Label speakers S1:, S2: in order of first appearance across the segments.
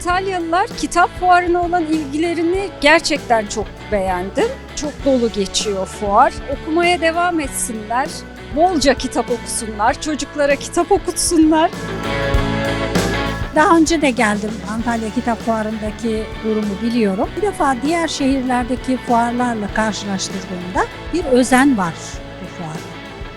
S1: Antalyalılar kitap fuarına olan ilgilerini gerçekten çok beğendim. Çok dolu geçiyor fuar. Okumaya devam etsinler. Bolca kitap okusunlar. Çocuklara kitap okutsunlar.
S2: Daha önce de geldim Antalya Kitap Fuarı'ndaki durumu biliyorum. Bir defa diğer şehirlerdeki fuarlarla karşılaştırdığımda bir özen var bu fuarda.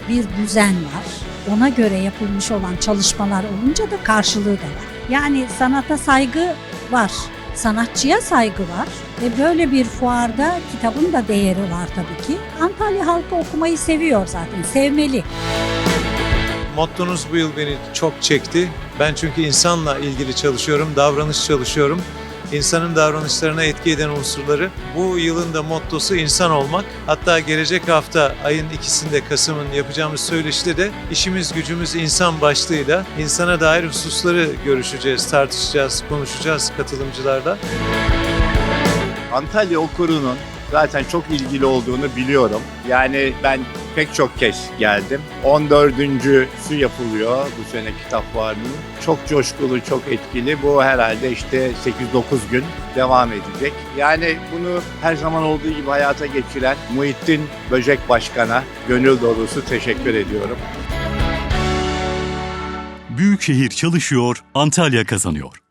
S2: Bir düzen var. Ona göre yapılmış olan çalışmalar olunca da karşılığı da var. Yani sanata saygı var. Sanatçıya saygı var. Ve böyle bir fuarda kitabın da değeri var tabii ki. Antalya halkı okumayı seviyor zaten, sevmeli.
S3: Mottonuz bu yıl beni çok çekti. Ben çünkü insanla ilgili çalışıyorum, davranış çalışıyorum. İnsanın davranışlarına etki eden unsurları. Bu yılın da mottosu insan olmak. Hatta gelecek hafta ayın ikisinde Kasım'ın yapacağımız söyleşide de işimiz gücümüz insan başlığıyla insana dair hususları görüşeceğiz, tartışacağız, konuşacağız katılımcılarla.
S4: Antalya okurunun zaten çok ilgili olduğunu biliyorum. Yani ben pek çok kez geldim. 14.sü yapılıyor bu sene kitap fuarının. Çok coşkulu, çok etkili. Bu herhalde işte 8-9 gün devam edecek. Yani bunu her zaman olduğu gibi hayata geçiren Muhittin Böcek Başkan'a gönül dolusu teşekkür ediyorum.
S5: Büyükşehir çalışıyor, Antalya kazanıyor.